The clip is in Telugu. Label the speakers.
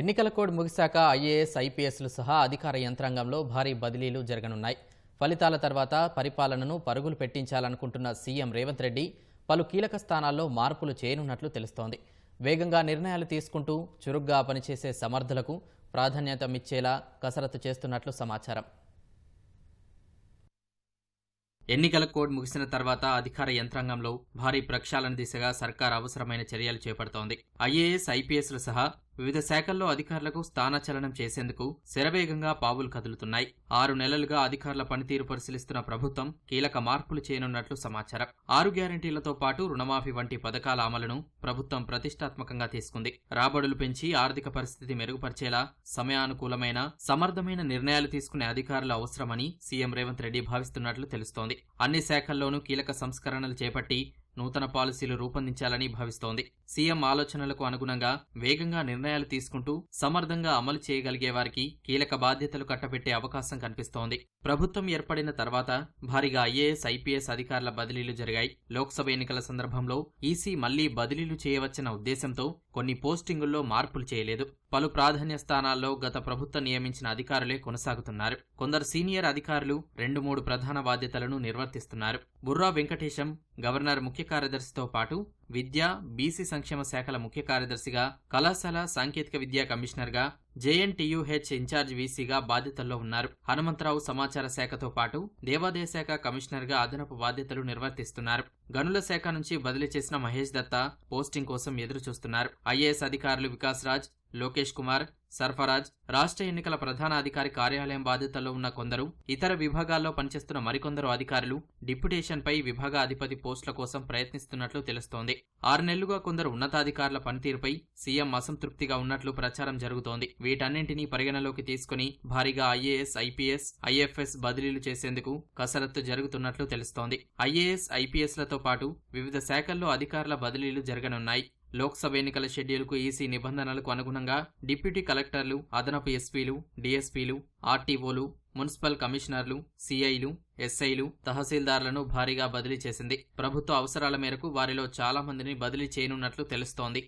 Speaker 1: ఎన్నికల కోడ్ ముగిశాక ఐఏఎస్ ఐపీఎస్లు సహా అధికార యంత్రాంగంలో భారీ బదిలీలు జరగనున్నాయి. ఫలితాల తర్వాత పరిపాలనను పరుగులు పెట్టించాలనుకుంటున్న సీఎం రేవంత్ రెడ్డి పలు కీలక స్థానాల్లో మార్పులు చేయనున్నట్లు తెలుస్తోంది. వేగంగా నిర్ణయాలు తీసుకుంటూ చురుగ్గా పనిచేసే సమర్థులకు ప్రాధాన్యతమిచ్చేలా కసరత్తు చేస్తున్నట్లు సమాచారం. ఎన్నికల కోడ్ ముగిసిన తర్వాత అధికార యంత్రాంగంలో భారీ ప్రక్షాళన దిశగా సర్కార్ అవసరమైన చర్యలు చేపడుతోంది. ఐఏఎస్ ఐపీఎస్లు సహా వివిధ శాఖల్లో అధికారులకు స్థానచలనం చేసేందుకు శరవేగంగా పావులు కదులుతున్నాయి. ఆరు నెలలుగా అధికారుల పనితీరు పరిశీలిస్తున్న ప్రభుత్వం కీలక మార్పులు చేయనున్నట్లు సమాచారం. ఆరు గ్యారంటీలతో పాటు రుణమాఫీ వంటి పథకాల అమలును ప్రభుత్వం ప్రతిష్టాత్మకంగా తీసుకుంది. రాబడులు పెంచి ఆర్థిక పరిస్థితి మెరుగుపరిచేలా సమయానుకూలమైన సమర్థమైన నిర్ణయాలు తీసుకునే అధికారులు అవసరమని సీఎం రేవంత్ రెడ్డి భావిస్తున్నట్లు తెలుస్తోంది. అన్ని శాఖల్లోనూ కీలక సంస్కరణలు చేపట్టి నూతన పాలసీలు రూపొందించాలని భావిస్తోంది. సీఎం ఆలోచనలకు అనుగుణంగా వేగంగా నిర్ణయాలు తీసుకుంటూ సమర్థంగా అమలు చేయగలిగే వారికి కీలక బాధ్యతలు కట్టబెట్టే అవకాశం కనిపిస్తోంది. ప్రభుత్వం ఏర్పడిన తర్వాత భారీగా ఐఏఎస్ ఐపీఎస్ అధికారుల బదిలీలు జరిగాయి. లోక్సభ ఎన్నికల సందర్భంలో ఈసీ మళ్ళీ బదిలీలు చేయవచ్చన్న ఉద్దేశంతో కొన్ని పోస్టింగుల్లో మార్పులు చేయలేదు. పలు ప్రాధాన్య స్థానాల్లో గత ప్రభుత్వం నియమించిన అధికారులే కొనసాగుతున్నారు. కొందరు సీనియర్ అధికారులు రెండు మూడు ప్రధాన బాధ్యతలను నిర్వర్తిస్తున్నారు. బుర్రా వెంకటేశం గవర్నర్ ముఖ్య కార్యదర్శితో పాటు విద్య బీసీ సంక్షేమ శాఖల ముఖ్య కార్యదర్శిగా కళాశాల సాంకేతిక విద్యా కమిషనర్గా జేఎన్టీయూహెచ్ ఇన్ఛార్జ్ వీసీగా బాధ్యతల్లో ఉన్నారు. హనుమంతరావు సమాచార శాఖతో పాటు దేవాదాయ శాఖ కమిషనర్గా అదనపు బాధ్యతలు నిర్వర్తిస్తున్నారు. గనుల శాఖ నుంచి బదిలీ చేసిన మహేష్ దత్తా పోస్టింగ్ కోసం ఎదురు చూస్తున్నారు ఐఏఎస్ అధికారులు వికాస్ రాజ్ లోకేష్ కుమార్ సర్ఫరాజ్ రాష్ట్ర ఎన్నికల ప్రధాన అధికారి కార్యాలయం బాధ్యతల్లో ఉన్న కొందరు ఇతర విభాగాల్లో పనిచేస్తున్న మరికొందరు అధికారులు డిప్యుటేషన్పై విభాగ అధిపతి పోస్టుల కోసం ప్రయత్నిస్తున్నట్లు తెలుస్తోంది. ఆరు నెలలుగా కొందరు ఉన్నతాధికారుల పనితీరుపై సీఎం అసంతృప్తిగా ఉన్నట్లు ప్రచారం జరుగుతోంది. వీటన్నింటినీ పరిగణలోకి తీసుకుని భారీగా ఐఏఎస్ ఐపీఎస్ ఐఎఫ్ఎస్ బదిలీలు చేసేందుకు కసరత్తు జరుగుతున్నట్లు తెలుస్తోంది. ఐఏఎస్ ఐపీఎస్లతో పాటు వివిధ శాఖల్లో అధికారుల బదిలీలు జరగనున్నాయి. లోక్సభ ఎన్నికల షెడ్యూల్కు ఈసీ నిబంధనలకు అనుగుణంగా డిప్యూటీ కలెక్టర్లు అదనపు ఎస్పీలు డీఎస్పీలు ఆర్టీఓలు మున్సిపల్ కమిషనర్లు సీఐలు ఎస్ఐలు తహసీల్దార్లను భారీగా బదిలీ చేసింది. ప్రభుత్వ అవసరాల మేరకు వారిలో చాలా మందిని బదిలీ చేయనున్నట్లు తెలుస్తోంది.